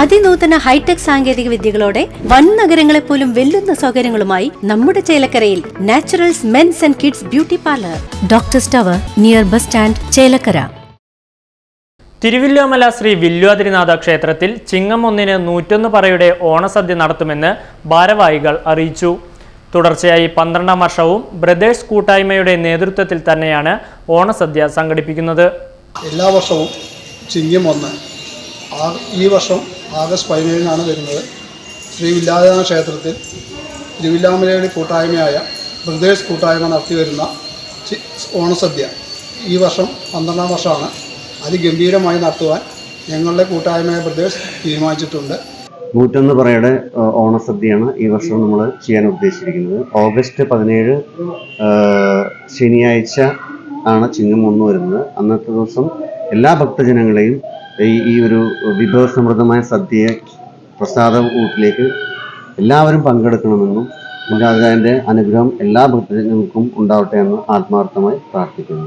അതിനൂതന hi tech സാങ്കേതിക വിദ്യകളോടെ വൻ നഗരങ്ങളെ പോലും വെല്ലുന്ന സൗകര്യങ്ങളുമായി നമ്മുടെ ചേലക്കരയിൽ Naturals men's and kids beauty parlour. Doctor സ്റ്റവർ near bus stand Chelakkara. Thiruvilwamala Shri Vilwadrinatha ക്ഷേത്രത്തിൽ ചിങ്ങം ഒന്നിന് നൂറ്റൊന്ന് പറയുടെ ഓണസദ്യ നടത്തുമെന്ന് ഭാരവാഹികൾ അറിയിച്ചു. തുടർച്ചയായി പന്ത്രണ്ടാം വർഷവും ബ്രദേഴ്സ് കൂട്ടായ്മയുടെ നേതൃത്വത്തിൽ തന്നെയാണ് ഓണസദ്യ സംഘടിപ്പിക്കുന്നത്. എല്ലാ വർഷവും ചിങ്ങം ഒന്ന്. ആ ഈ വർഷം ആഗസ്റ്റ് പതിനേഴിനാണ് വരുന്നത്. ശ്രീ വില്ലാതന ക്ഷേത്രത്തിൽ തിരുവില്ലാമലയുടെ കൂട്ടായ്മയായ ബ്രദേഴ്സ് കൂട്ടായ്മ നടത്തി വരുന്ന ഓണസദ്യ. ഈ വർഷം പന്ത്രണ്ടാം വർഷമാണ്. അതിഗംഭീരമായി നടത്തുവാൻ ഞങ്ങളുടെ കൂട്ടായ്മയായ ബ്രദേഴ്സ് തീരുമാനിച്ചിട്ടുണ്ട്. നൂറ്റൊന്ന് പറയുടെ ഓണസദ്യയാണ് ഈ വർഷം നമ്മൾ ചെയ്യാൻ ഉദ്ദേശിച്ചിരിക്കുന്നത്. ഓഗസ്റ്റ് പതിനേഴ് ശനിയാഴ്ച ആണ് ചിങ്ങം ഒന്ന് വരുന്നത്. അന്നത്തെ ദിവസം എല്ലാ ഭക്തജനങ്ങളെയും ഈ ഈ ഒരു വിഭവസമൃദ്ധമായ സദ്യയെ പ്രസാദ കൂട്ടിലേക്ക് എല്ലാവരും പങ്കെടുക്കണമെന്നും അതിന്റെ അനുഗ്രഹം എല്ലാ ഭക്തജനങ്ങൾക്കും ഉണ്ടാവട്ടെ എന്ന് ആത്മാർത്ഥമായി പ്രാർത്ഥിക്കുന്നു.